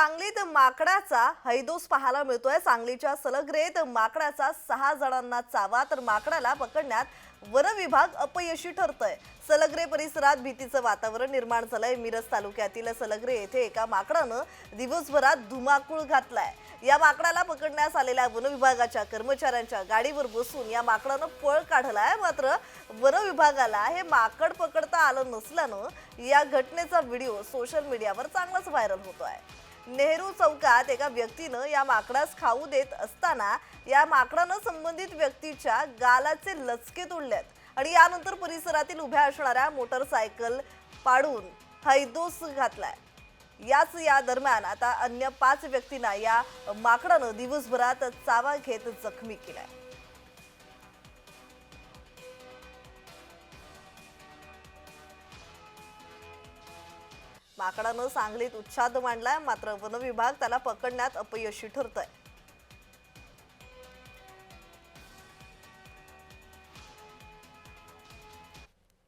सांगलीत माकडाचा हैदोस पाहायला मिळतोय. सांगलीच्या सलग्रेत माकडाचा सहा जणांना चावा तर माकडाला पकडण्यात वनविभाग अपयशी ठरतोय. सलग्रे परिसरात भीतीचं वातावरण निर्माण झालंय. मिरज तालुक्यातील सलग्रे येथे एका माकडानं दिवसभरात धुमाकूळ घातलाय. या माकडाला पकडण्यास आलेल्या वनविभागाच्या कर्मचाऱ्यांच्या गाडीवर बसून या माकडानं पळ काढलाय. मात्र वनविभागाला हे माकड पकडता आलं नसल्यानं या घटनेचा व्हिडिओ सोशल मीडियावर चांगलाच व्हायरल होतो आहे नेहरू चौकात एका व्यक्तीनं या माकडास खाऊ देत असताना या माकडानं संबंधित व्यक्तीच्या गालाचे लचके तोडल्यात आणि यानंतर परिसरातील उभ्या असणाऱ्या मोटरसायकल पाडून हैदोस घातलाय. याच या दरम्यान आता अन्य पाच व्यक्तींना या माकडानं दिवसभरात चावा घेत जखमी केलाय. माकडानं सांगलीत उच्छाद मांडलाय. मात्र वनविभाग त्याला पकडण्यात अपयशी ठरतोय.